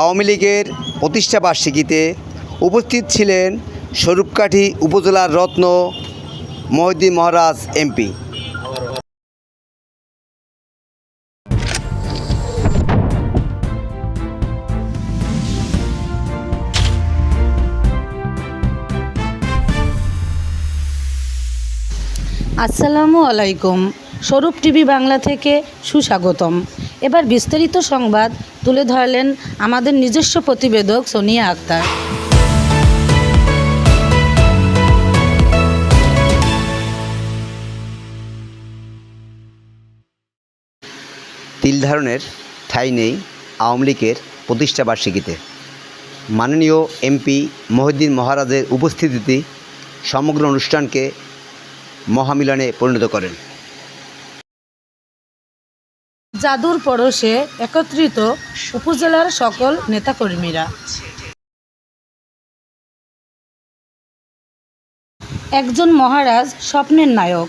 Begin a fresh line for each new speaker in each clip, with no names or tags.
আওয়ামী লীগের প্রতিষ্ঠা বার্ষিকীতে উপস্থিত ছিলেন স্বরূপকাঠি উপজেলার রত্ন মহিউদ্দিন মহারাজ এমপি।
আসসালামু আলাইকুম। স্বরূপ টিভি বাংলা থেকে সুস্বাগতম। এবার বিস্তারিত সংবাদ তুলে ধরলেন আমাদের নিজস্ব প্রতিবেদক সোনিয়া আক্তার।
তিল ধারণের ঠাঁই নেই আওয়ামী লীগের প্রতিষ্ঠা বার্ষিকীতে। মাননীয় এমপি মহিউদ্দিন মহারাজের উপস্থিতিতে সমগ্র অনুষ্ঠানকে মহামিলনে পরিণত করেন।
জাদুর পরশে একত্রিত উপজেলার সকল নেতাকর্মীরা। একজন মহারাজ স্বপ্নের নায়ক,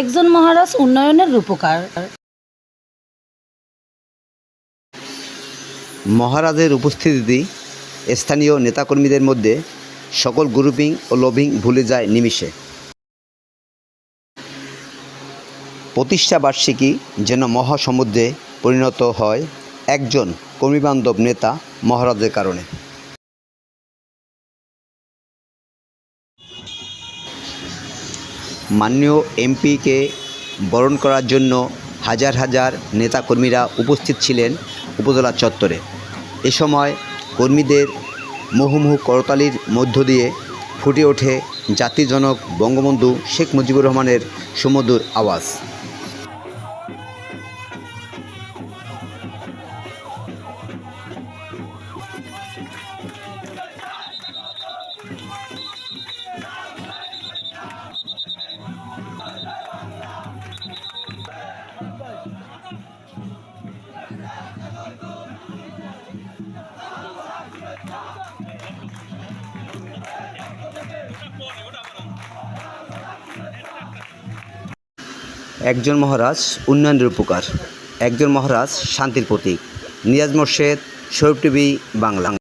একজন মহারাজ উন্নয়নের রূপকার।
মহারাজের উপস্থিতিতে স্থানীয় নেতাকর্মীদের মধ্যে সকল গ্রুপিং ও লবিং ভুলে যায় নিমিষে। প্রতিষ্ঠা বার্ষিকী যেন মহাসমুদ্রে পরিণত হয় একজন কর্মীবান্ধব নেতা মহারাজের কারণে। মাননীয় এমপিকে বরণ করার জন্য হাজার হাজার নেতাকর্মীরা উপস্থিত ছিলেন উপজেলা চত্বরে। এ সময় কর্মীদের মুহুমুহু করতালির মধ্য দিয়ে ফুটে ওঠে জাতিজনক বঙ্গবন্ধু শেখ মুজিবুর রহমানের সুমধুর আওয়াজ। একজন মহারাজ উন্নয়নের উপকার। একজন মহারাজ শান্তির প্রতীক। নিয়াজ মোর্শেদ সৌরভ টিভি বাংলা।